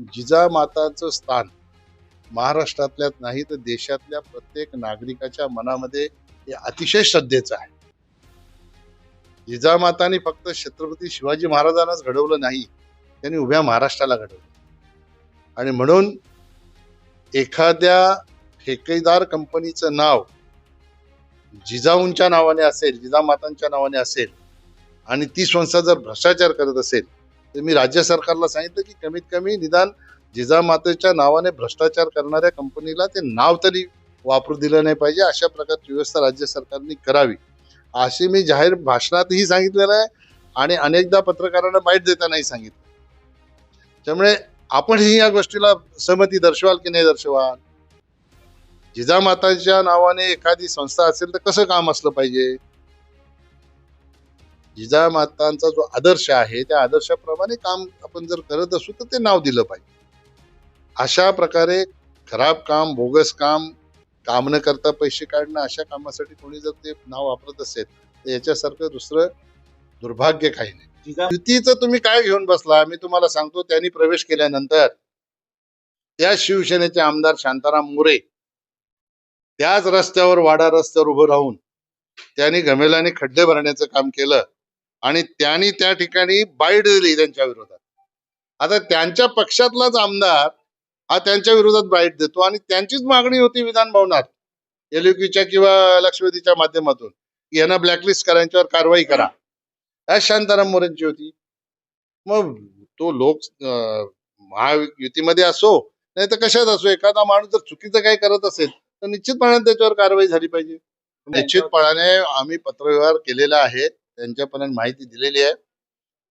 जिजामाताचं स्थान महाराष्ट्रातल्याच नाही तर देशातल्या प्रत्येक नागरिकाच्या मनामध्ये हे अतिशय श्रद्धेचं आहे. जिजामाताने फक्त छत्रपती शिवाजी महाराजांनाच घडवलं नाही त्यांनी उभ्या महाराष्ट्राला घडवलं. आणि म्हणून एखाद्या ठेकेदार कंपनीचं नाव जिजाऊंच्या नावाने असेल जिजामातांच्या नावाने असेल आणि ती संस्था जर भ्रष्टाचार करत असेल मी राज्य सरकारला सांगितलं की कमीत कमी निदान जिजामातेच्या नावाने भ्रष्टाचार करणाऱ्या कंपनीला ते नाव तरी वापरू दिलं नाही पाहिजे. अशा प्रकारची व्यवस्था राज्य सरकारने करावी. अशी मी जाहीर भाषणातही सांगितलेलं आहे आणि अनेकदा पत्रकारांना बाईट देतानाही सांगितलं. त्यामुळे आपणही या गोष्टीला सहमती दर्शवाल की नाही दर्शवाल? जिजामाताच्या नावाने एखादी संस्था असेल तर कसं काम असलं पाहिजे? जिजामातांचा जो आदर्श आहे त्या आदर्शाप्रमाणे काम आपण जर करत असू तर ते नाव दिलं पाहिजे. अशा प्रकारे खराब काम बोगस काम काम न करता पैसे काढणं अशा कामासाठी कोणी जर ते नाव वापरत असेल तर याच्यासारखं दुसरं दुर्भाग्य काही नाही. युतीचं तुम्ही काय घेऊन बसला? मी तुम्हाला सांगतो त्यांनी प्रवेश केल्यानंतर त्या शिवसेनेचे आमदार शांताराम मोरे त्याच रस्त्यावर वाडा रस्त्यावर उभं राहून त्यांनी घमेलाने खड्डे भरण्याचं काम केलं. आणि त्यांनी त्या ठिकाणी बाईट दिली त्यांच्या विरोधात. आता त्यांच्या पक्षातलाच आमदार हा त्यांच्या विरोधात बाईट देतो आणि त्यांचीच मागणी होती विधान भवनात. एलयुकीच्या किंवा लक्षवेधीच्या माध्यमातून. यांना ब्लॅकलिस्ट करा यांच्यावर कारवाई करा. या शांताराम मोरेंची होती. मग तो लोक महायुतीमध्ये असो नाही तर कशात असो एखादा माणूस जर चुकीचं काही करत असेल तर निश्चितपणे त्याच्यावर कारवाई झाली पाहिजे. निश्चितपणाने आम्ही पत्रव्यवहार केलेला आहे. त्यांच्यापर्यंत माहिती दिलेली आहे.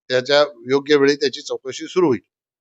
त्याच्या योग्य वेळी त्याची चौकशी सुरू होईल.